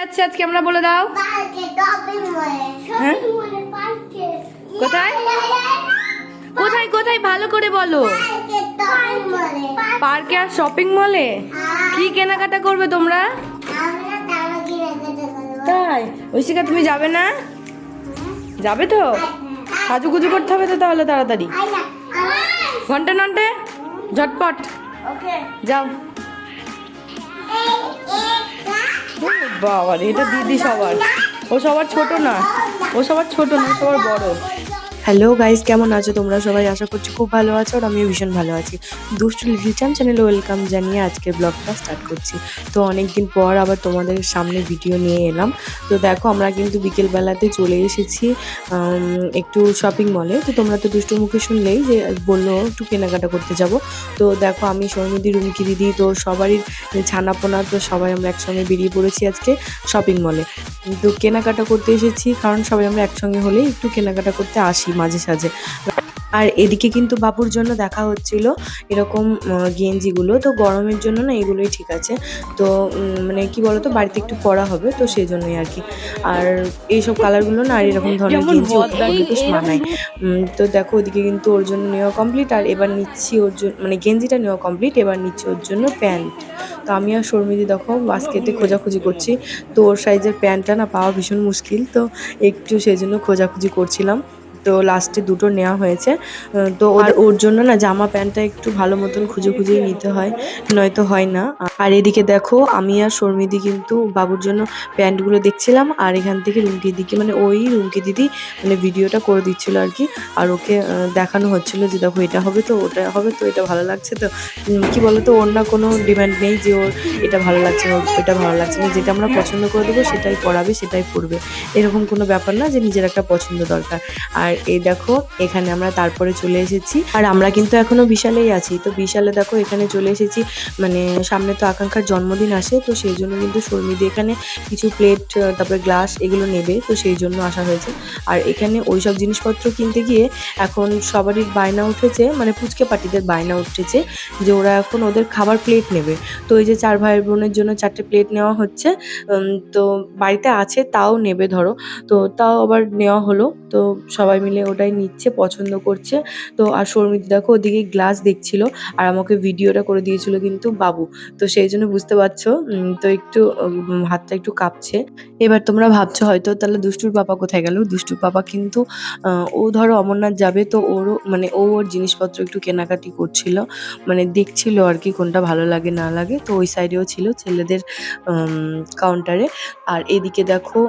যাচ্ছে আজকে আমরা বলে দাও। হ্যাঁ? কোথায়? কোথায় কোথায়? ভালো করে বলো। পার্কে আর শপিং মলে কি কেনাকাটা করবে তোমরা? তাই? ঐশিকা তুমি যাবে না? যাবে তো? সাজুগুজু করতে হবে তো তাহলে তাড়াতাড়ি। ঘণ্টা নন্টে ঝটপট। যাও। বাবা এটা দিদি সবার। ও সবার ছোট না। ও সবার ছোট না সবার বড়। হ্যালো গাইস কেমন আছো? তোমরা সবাই আশা করছি খুব ভালো আছো আর আমিও ভীষণ ভালো আছি। দুষ্টু লিটল চ্যাম চ্যানেলে ওয়েলকাম জানিয়ে আজকের ব্লগটা স্টার্ট করছি। তো অনেকদিন পর আবার তোমাদের সামনে ভিডিও নিয়ে এলাম। তো দেখো, আমরা কিন্তু বিকেলবেলাতে চলে এসেছি একটু শপিং মলে তো তোমরা তো দুষ্টু মুখে শুনলেই যে বলল, একটু কেনাকাটা করতে যাব। তো দেখো, আমি সৌমিদি রুমকি দিদি, তো সবারই ছানাপোনা, তো সবাই আমরা একসঙ্গে বেরিয়ে পড়েছি আজকে শপিং মলে তো কেনাকাটা করতে এসেছি, কারণ সবাই আমরা একসঙ্গে হলেই একটু কেনাকাটা করতে আসি। মাঝে সাঝে। আর এদিকে কিন্তু বাবুর জন্য দেখা হচ্ছিল এরকম গেঞ্জিগুলো। তো গরমের জন্য না এগুলোই ঠিক আছে। তো মানে কি বলতো বাড়িতে একটু পরা হবে তো সেই জন্যই আর কি। আর এইসব কালারগুলো না আর এরকম ধরনের গেঞ্জি বেশ মানায়। তো দেখো ওদিকে কিন্তু ওর জন্য নেওয়া কমপ্লিট আর এবার নিচ্ছি ওর জন্য মানে গেঞ্জিটা নেওয়া কমপ্লিট এবার নিচ্ছি ওর জন্য প্যান্ট। তো আমি আর শর্মিদি দেখো বাস্কেটে খোঁজাখুঁজি করছি। তো ওর সাইজের প্যান্টটা না পাওয়া ভীষণ মুশকিল তো একটু সেই জন্য খোঁজাখুঁজি করছিলাম। তো লাস্টে দুটো নেওয়া হয়েছে। তো ওর ওর জন্য না জামা প্যান্টটা একটু ভালো মতন খুঁজে খুঁজে নিতে হয় নয়তো হয় না। আর এদিকে দেখো আমি আর শর্মিদি কিন্তু বাবুর জন্য প্যান্টগুলো দেখছিলাম আর এখান থেকে রুমকি দিদিকে মানে ওই রুমকি দিদি মানে ভিডিওটা করে দিচ্ছিল আর কি। আর ওকে দেখানো হচ্ছিল যে দেখো এটা হবে তো ওটা হবে তো এটা ভালো লাগছে তো। কি বলতো ওর না কোনো ডিমান্ড নেই যে ওর এটা ভালো লাগছে না এটা ভালো লাগছে না। যেটা আমরা পছন্দ করে দেবো সেটাই পড়াবে সেটাই পড়বে এরকম কোনো ব্যাপার না যে নিজের একটা পছন্দ দরকার। আর এই দেখো, এখানে আমরা তারপরে চলে এসেছি। আর আমরা কিন্তু এখনও বিশালেই আছি। তো বিশালে দেখো, এখানে চলে এসেছি। মানে সামনে তো আকাঙ্ক্ষার জন্মদিন আসে, তো সেই জন্য কিন্তু শর্মিদি এখানে কিছু প্লেট তারপরে গ্লাস এগুলো নেবে। তো সেই জন্য আসা হয়েছে। আর এখানে ওই সব জিনিসপত্র কিনতে গিয়ে এখন সবারই বায়না উঠেছে মানে পুচকে পার্টিদের বায়না উঠেছে যে ওরা এখন ওদের খাবার প্লেট নেবে। তো এই যে চার ভাই বোনের জন্য চারটে প্লেট নেওয়া হচ্ছে তো বাড়িতে আছে, তাও নেবে ধরো। তো তাও আবার নেওয়া হলো। তো সবাই মিলে ওটাই নিচ্ছে, পছন্দ করছে। তো আর শর্মিদি দেখো ওদিকে গ্লাস দেখছিল আর আমাকে ভিডিওটা করে দিয়েছিল কিন্তু বাবু। তো সেই জন্য বুঝতে পারছ তো একটু হাতটা একটু কাঁপছে। এবার তোমরা ভাবছ হয়তো, তাহলে দুষ্টুর পাপা কোথায় গেল? দুষ্টুর পাপা কিন্তু ও ধরো অমরনাথ যাবে তো ওরও মানে ও ওর জিনিসপত্র একটু কেনাকাটি করছিল। মানে দেখছিল আর কি কোনটা ভালো লাগে, না লাগে। তো ওই সাইডেও ছিল ছেলেদের কাউন্টারে আর এদিকে দেখো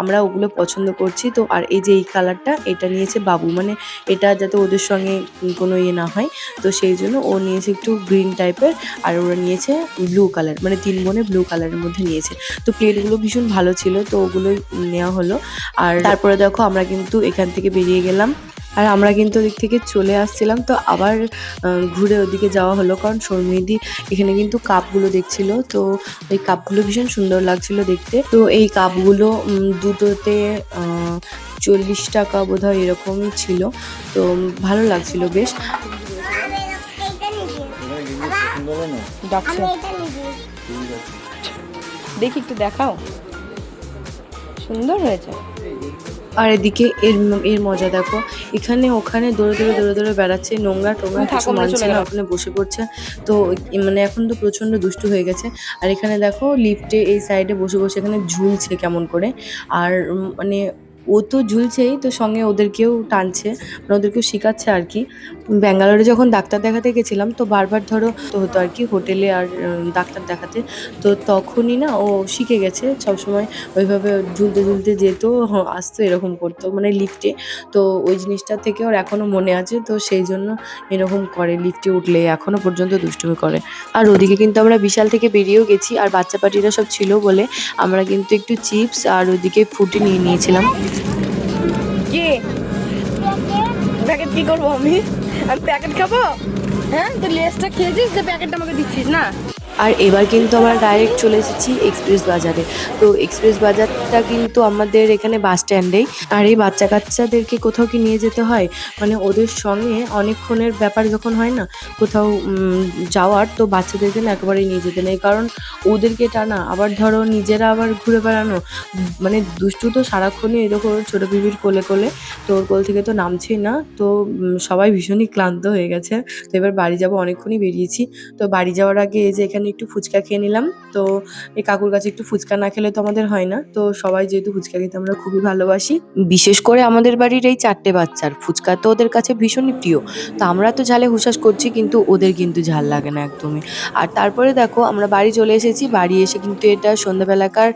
আমরা ওগুলো পছন্দ করছি। তো আর এই যে এই কালারটা, এটা নিয়েছে বাবু। মানে এটা যাতে ওদের সঙ্গে কোনো ইয়ে না হয়। তো সেই জন্য ও নিয়েছে একটু গ্রিন টাইপের আর ওরা নিয়েছে ব্লু কালার মানে তিন বোনে ব্লু কালারের মধ্যে নিয়েছে। তো প্লেটগুলো ভীষণ ভালো ছিল। তো ওগুলোই নেওয়া হলো। আর তারপরে দেখো আমরা কিন্তু এখান থেকে বেরিয়ে গেলাম। আর আমরা কিন্তু ওদিক থেকে চলে আসছিলাম তো আবার ঘুরে ওদিকে যাওয়া হলো কারণ শর্মিদি এখানে কিন্তু কাপগুলো দেখছিল তো এই কাপগুলো ভীষণ সুন্দর লাগছিল দেখতে। তো এই কাপগুলো দুটোতে চল্লিশ টাকা বোধহয় এরকমই ছিল তো ভালো লাগছিল বেশ। আমি এইটা নিবি ডাকছে। আমি এটা নিবি দেখি একটু দেখাও। সুন্দর হয়েছে। আর এদিকে এর এর মজা দেখো। এখানে ওখানে দৌড়ে দৌড়ে দৌড়ে দৌড়ে বেড়াচ্ছে নোংরা টোংরা কিছু মানছে না ওখানে বসে পড়ছে। তো মানে এখন তো প্রচণ্ড দুষ্টু হয়ে গেছে। আর এখানে দেখো লিফটে এই সাইডে বসে বসে এখানে ঝুলছে কেমন করে। আর মানে ও তো ঝুলছেই তো সঙ্গে ওদেরকেও টানছে মানে ওদেরকেও শেখাচ্ছে আর কি। ব্যাঙ্গালোরে যখন ডাক্তার দেখাতে গেছিলাম, তো বারবার ধরো হতো আর কি হোটেলে আর ডাক্তার দেখাতে। তো তখনই না ও শিখে গেছে সবসময় ওইভাবে ঝুলতে ঝুলতে যেত আসতো এরকম করতো মানে লিফটে। তো ওই জিনিসটা থেকে ওর এখনও মনে আছে, তো সেই জন্য এরকম করে, লিফটে উঠলে এখনও পর্যন্ত দুষ্টুমি করে। আর ওদিকে কিন্তু আমরা বিশাল থেকে বেরিয়েও গেছি, আর বাচ্চা পাটিরা সব ছিল বলে আমরা কিন্তু একটু চিপস আর ওদিকে ফুটি নিয়ে নিয়েছিলাম। কি? প্যাকেট কি করব আমি? আমি প্যাকেট খাব? হ্যাঁ? তুই লেসটা খেয়েছিস যে প্যাকেটটা আমাকে দিচ্ছিস, না? আর এবার কিন্তু আমরা ডাইরেক্ট চলে এসেছি এক্সপ্রেস বাজারে। তো এক্সপ্রেস বাজারটা কিন্তু আমাদের এখানে বাস স্ট্যান্ডেই আর এই বাচ্চা কাচ্চাদেরকে কোথাও কি নিয়ে যেতে হয়? মানে ওদের সঙ্গে অনেকক্ষণের ব্যাপার যখন হয় না, কোথাও যাওয়ার, তো বাচ্চাদেরকে না একেবারেই নিয়ে যেতে নেই। কারণ ওদেরকে টানা, আবার ধরো নিজেরা আবার ঘুরে বেড়ানো মানে দুষ্টু তো সারাক্ষণই এরকম ছোটো বিবির কোলে কোলে, তো ওর কোল থেকে তো নামছেই না, তো সবাই ভীষণই ক্লান্ত হয়ে গেছে। তো এবার বাড়ি যাব, অনেকক্ষণই বেরিয়েছি। তো বাড়ি যাওয়ার আগে এই যে এখানে একটু ফুচকা খেয়ে নিলাম। তো এই কাকুর কাছে একটু ফুচকা না খেলে তো আমাদের হয় না। তো সবাই যেহেতু ফুচকা খেতে আমরা খুবই ভালোবাসি। বিশেষ করে আমাদের বাড়ির এই চারটে বাচ্চার, ফুচকা তো ওদের কাছে ভীষণই প্রিয়। তো আমরা তো ঝালে হুশাস করছি কিন্তু ওদের কিন্তু ঝাল লাগে না একদমই। আর তারপরে দেখো আমরা বাড়ি চলে এসেছি, বাড়ি এসে কিন্তু এটা সন্ধ্যাবেলাকার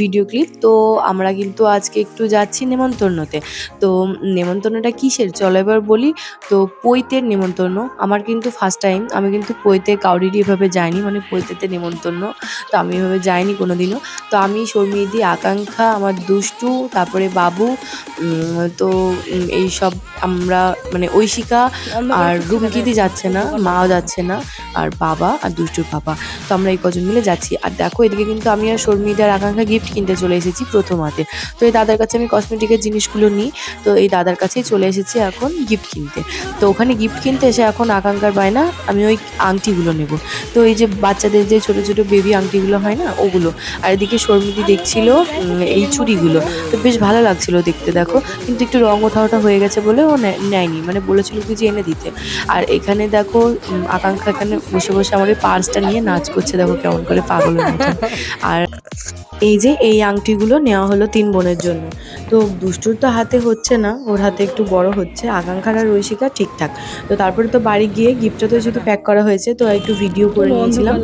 ভিডিও ক্লিপ তো আমরা কিন্তু আজকে একটু যাচ্ছি নেমন্তন্নতে। তো নেমন্তন্নটা কিসের? চলো এবার বলি। তো পৈতের নেমন্তন্ন। আমার কিন্তু ফার্স্ট টাইম আমি কিন্তু পৈতে কাউরিরই এভাবে যাইনি। মানে পৈতেতে নেমন্তন্ন তো আমি এভাবে যাইনি কোনো দিনও তো আমি শর্মিদি আকাঙ্ক্ষা আমার দুষ্টু তারপরে বাবু তো এইসব এই সব আমরা মানে ঐশিকা আর রুমকিদি যাচ্ছে না মাও যাচ্ছে না। আর বাবা আর দুষ্টুর বাবা। তো আমরা এই কজন মিলে যাচ্ছি। আর দেখো, এদিকে কিন্তু আমি আর শর্মিদার আকাঙ্ক্ষা গিফট কিনতে চলে এসেছি প্রথম হাতে। তো এই দাদার কাছে আমি কসমেটিকের জিনিসগুলো নিই। তো এই দাদার কাছেই চলে এসেছি এখন গিফট কিনতে। তো ওখানে গিফট কিনতে এসে এখন আকাঙ্ক্ষার বায়না আমি ওই আংটিগুলো নেব। তো এই যে বাচ্চাদের যে ছোটো ছোটো বেবি আংটিগুলো হয় না, ওগুলো। আর এদিকে শর্মিদি দেখছিল এই চুড়িগুলো। তো বেশ ভালো লাগছিল দেখতে, দেখো। কিন্তু একটু রং ওঠাওটা হয়ে গেছে বলে ও নেয়নি। মানে বলেছিল কি যে এনে দিতে। আর এখানে দেখো আকাঙ্ক্ষা এখানে বসে বসে আমার এই পার্সটা নিয়ে নাচ করছে দেখো কেমন করে পাগলের আর এই যে এই আংটিগুলো নেওয়া হলো তিন বোনের জন্য। তো দুষ্টুর তো হাতে হচ্ছে না ওর হাতে একটু বড় হচ্ছে। আকাঙ্ক্ষার আর ঐশিকা ঠিকঠাক। তো তারপরে তো বাড়ি গিয়ে গিফটটা তো যেহেতু প্যাক করা হয়েছে তো একটু ভিডিও করে নিয়েছিলাম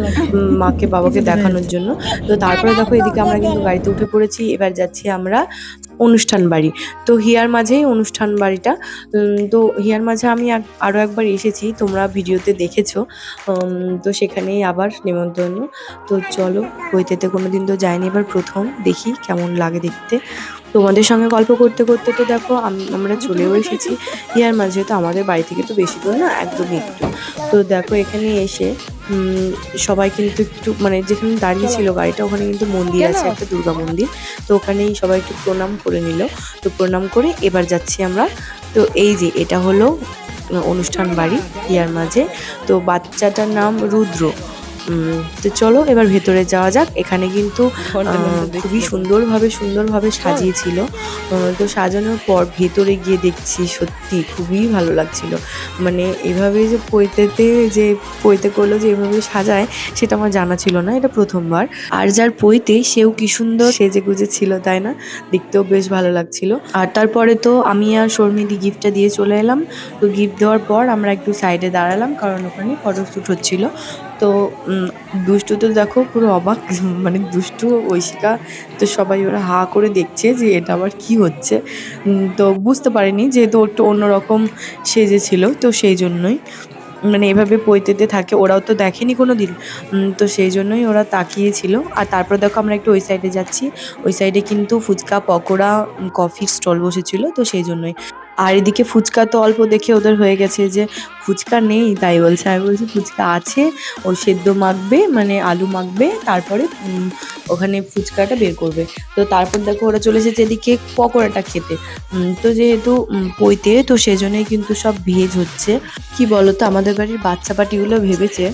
মাকে বাবাকে দেখানোর জন্য। তো তারপরে দেখো এদিকে আমরা কিন্তু গাড়িতে উঠে পড়েছি। এবার যাচ্ছি আমরা অনুষ্ঠান বাড়ি। তো হিয়ার মাঝেই অনুষ্ঠান বাড়িটা। তো হিয়ার মাঝে আমি আরও একবার এসেছি, তোমরা ভিডিওতে দেখেছ। তো সেখানেই আবার নেমন্তন্ন। তো চলো, বইতে কোনো দিন তো যায়নি, এবার প্রথম দেখি কেমন লাগে দেখতে। তোমাদের সঙ্গে গল্প করতে করতে তো দেখো আমরা চলেও এসেছি। ইয়ার মাঝে তো আমাদের বাড়ি থেকে তো বেশি দূর না একদমই একটু। তো দেখো এখানে এসে সবাই কিন্তু একটু মানে যেখানে দাঁড়িয়ে ছিল গাড়িটা ওখানে কিন্তু মন্দির আছে একটা দুর্গা মন্দির। তো ওখানেই সবাই একটু প্রণাম করে নিল। তো প্রণাম করে এবার যাচ্ছি আমরা। তো এই যে এটা হলো অনুষ্ঠান বাড়ি ইয়ার মাঝে। তো বাচ্চাটার নাম রুদ্র। তো চলো এবার ভেতরে যাওয়া যাক। এখানে কিন্তু খুবই সুন্দরভাবে সুন্দরভাবে সাজিয়েছিল। তো সাজানোর পর ভেতরে গিয়ে দেখছি সত্যি খুবই ভালো লাগছিল। মানে এভাবে যে পৈতেতে যে পৈতে করল যে এভাবে সাজায় সেটা আমার জানা ছিল না এটা প্রথমবার। আর যার পৈতে সেও কি সুন্দর সেজে গুজে ছিল তাই না? দেখতেও বেশ ভালো লাগছিল। আর তারপরে তো আমি আর শর্মিদি গিফটটা দিয়ে চলে এলাম। তো গিফট দেওয়ার পর আমরা একটু সাইডে দাঁড়ালাম কারণ ওখানে ফটোশ্যুট হচ্ছিল। তো দুষ্টু তো দেখো পুরো অবাক মানে দুষ্টু ঐশিকা, তো সবাই ওরা হা করে দেখছে যে এটা আবার কি হচ্ছে। তো বুঝতে পারেনি যেহেতু একটু অন্যরকম সেজেছিল তো সেই জন্যই। মানে এভাবে পৈতেতে থাকে, ওরাও তো দেখেনি কোনো দিন তো সেই জন্যই ওরা তাকিয়েছিল। আর তারপর দেখো আমরা একটু ওই সাইডে যাচ্ছি। ওই সাইডে কিন্তু ফুচকা, পকোড়া কফির স্টল বসেছিল, তো সেই জন্যই। আর এদিকে ফুচকা তো অল্প দেখে ওদের হয়ে গেছে যে ফুচকা নেই, তাই বলছে। আমি বলছি, ফুচকা আছে, ও সেদ্ধ মাখবে মানে আলু মাখবে, তারপরে ওখানে ফুচকাটা বের করবে। তো তারপর দেখো ওরা চলে এসেছে এদিকে পকোড়াটা খেতে। তো যেহেতু পৈতে, তো সেজন্যই কিন্তু সব ভেজ হচ্ছে। কি বলতো, আমাদের বাড়ির বাচ্চা পাটিগুলো ভেবেছে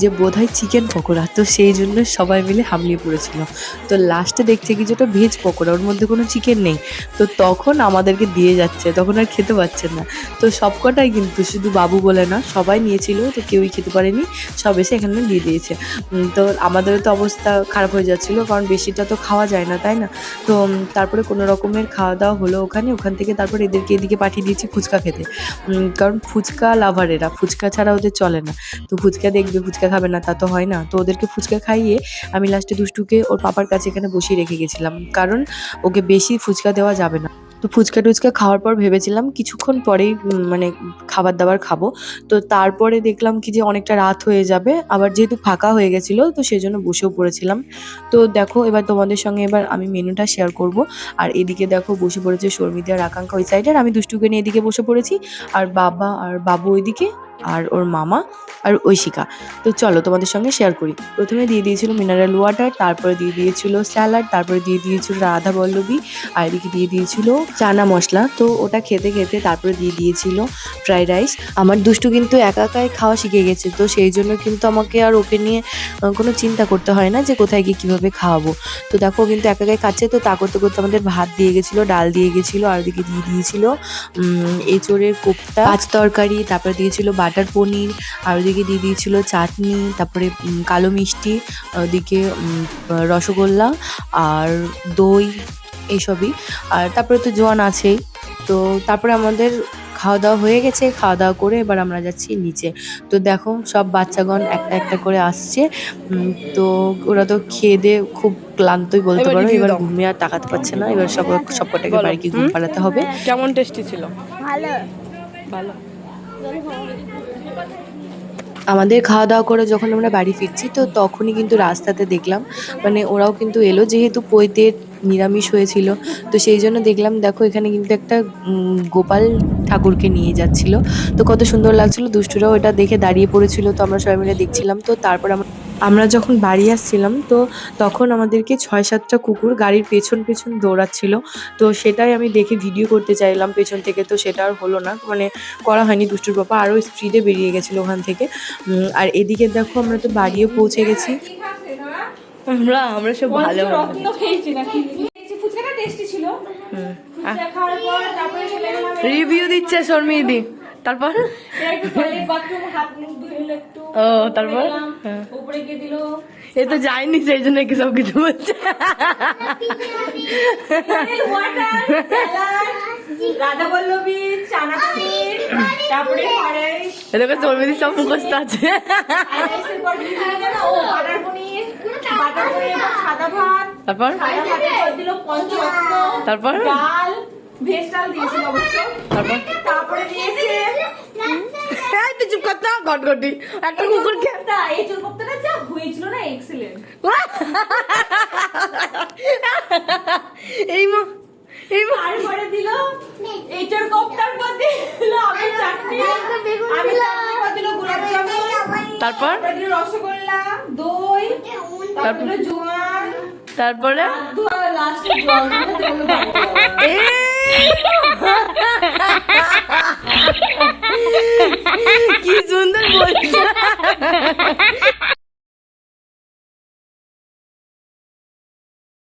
যে বোধহয় চিকেন পকোড়া, তো সেই জন্য সবাই মিলে হামলিয়ে পড়েছিল। তো লাস্টে দেখছে কি যে ওটা ভেজ পকোড়া, ওর মধ্যে কোনো চিকেন নেই। তো তখন আমাদেরকে দিয়ে যাচ্ছে, তখন আর খেতে পারছেন না। তো সবকটাই কিন্তু শুধু বাবু বলে না, সবাই নিয়েছিল, তো কেউই খেতে পারেনি, সব এসে এখানে দিয়ে দিয়েছে। তো আমাদেরও তো অবস্থা খারাপ হয়ে যাচ্ছিল, কারণ বেশিটা তো খাওয়া যায় না, তাই না? তো তারপরে কোনো রকমের খাওয়া দাওয়া হলো ওখানে, ওখান থেকে তারপরে এদেরকে এদিকে পাঠিয়ে দিয়েছি ফুচকা খেতে। কারণ ফুচকা লাভার এরা ফুচকা ছাড়া ওদের চলে না। তো ফুচকা দেখবে, ফুচকা খাবে না, তা তো হয় না। তো ওদেরকে ফুচকা খাইয়ে আমি লাস্টে দুষ্টুকে ওর পাপার কাছে এখানে বসিয়ে রেখে গেছিলাম। কারণ ওকে বেশি ফুচকা দেওয়া যাবে না। তো ফুচকা টুচকা খাওয়ার পর ভেবেছিলাম কিছুক্ষণ পরেই মানে খাবার দাবার খাব। তো তারপরে দেখলাম কি যে অনেকটা রাত হয়ে যাবে, আবার যেহেতু ফাঁকা হয়ে গেছিল, তো সেই জন্য বসেও পড়েছিলাম। তো দেখো এবার তোমাদের সঙ্গে এবার আমি মেনুটা শেয়ার করব। আর এদিকে দেখো বসে পড়েছে শর্মিদি আর আকাঙ্ক্ষা ওই সাইডে আর আমি দুষ্টুকে নিয়ে এদিকে বসে পড়েছি। আর বাবা আর বাবু ওইদিকে। আর ওর মামা আর ঐশিকা। তো চলো তোমাদের সঙ্গে শেয়ার করি। প্রথমে দিয়ে দিয়েছিল মিনারেল ওয়াটার তারপরে দিয়ে দিয়েছিল স্যালাড তারপরে দিয়ে দিয়েছিল রাধা বল্লভী, আর এদিকে দিয়ে দিয়েছিল চানা মশলা। তো ওটা খেতে খেতে তারপরে দিয়ে দিয়েছিল ফ্রাইড রাইস আমার দুষ্টু কিন্তু একা একাই খাওয়া শিখে গেছে, তো সেই জন্য কিন্তু আমাকে আর ওকে নিয়ে কোনো চিন্তা করতে হয় না যে কোথায় গিয়ে কীভাবে খাওয়াবো। তো দেখো কিন্তু একা একাই খাচ্ছে, তো তা করতে করতে আমাদের ভাত দিয়ে গেছিল, ডাল দিয়ে গেছিল, আর ওদিকে দিয়ে দিয়েছিল এঁচোড়ের কোপ্তা, পাঁচ তরকারি, তারপরে দিয়েছিল বাটার পনির আর ওদিকে দিয়ে দিয়েছিল চাটনি তারপরে কালো মিষ্টি ওদিকে রসগোল্লা আর দই এইসবই আর তারপরে তো জোয়ান আছেই। তো তারপরে আমাদের খাওয়া দাওয়া হয়ে গেছে। খাওয়া দাওয়া করে এবার আমরা যাচ্ছি নিচে। তো দেখো সব বাচ্চাগণ একটা একটা করে আসছে। তো ওরা তো খেয়ে দিয়ে খুব ক্লান্তই বলতে পারো। এবার। ঘুমিয়ে আর তাকাতে পারছে না। এবার সব সবকটাকে। বাড়ি গিয়ে ঘুম পাড়াতে হবে। কেমন টেস্টি ছিল? ভালো। ভালো। আমাদের খাওয়া দাওয়া করে যখন আমরা বাড়ি ফিরছি, তো তখনই কিন্তু রাস্তাতে দেখলাম মানে ওরাও কিন্তু এলো, যেহেতু পৈতে নিরামিষ হয়েছিল। তো সেই জন্য দেখলাম, দেখো এখানে কিন্তু একটা গোপাল ঠাকুরকে নিয়ে যাচ্ছিল। তো কত সুন্দর লাগছিল। দুষ্টুরাও এটা দেখে দাঁড়িয়ে পড়েছিল। তো আমরা সবাই মিলে দেখছিলাম। তো তারপর আমরা আমরা যখন বাড়ি আসছিলাম, তো তখন আমাদেরকে ছয় সাতটা কুকুর গাড়ির পেছন পেছন দৌড়াচ্ছিল। তো সেটাই আমি দেখে ভিডিও করতে চাইলাম পেছন থেকে। তো সেটা আর হলো না। মানে করা হয়নি। দুষ্টুর বাবা আরও স্পিডে বেরিয়ে গেছিল ওখান থেকে। আর এদিকে দেখো আমরা তো বাড়িও পৌঁছে গেছি। আমরা আমরা সব ভালো রত্ন খেয়েছি নাকি? ফুচকাটা টেস্টি ছিল। রিভিউ দিচ্ছে শর্মিদি তারপর? ও তারপর? হ্যাঁ। এ তো যায়নি সেই জন্য কি সব কিছু বলছে রাধা চানা তারপরে সব মুখস্থ আছে। তারপর? তারপর? ডাল ভেজ ডাল দিয়েছিল তারপর? তারপরে দিয়েছে এই চুপ করতে গটগটি। একটা কুকুর খেয়ে এই চুল কোপ্তাটা যা হয়েছিল না এক্সেলেন্ট এই মা এই দিল এইটার কোপ্তার পর দিল আমি চাটনি আমি চাটনি পর দিল গোলাপ জামুন তারপর? রসগোল্লা দই তারপর জোয়ান তারপরে? লাস্টে জল। কি সুন্দর বলছে।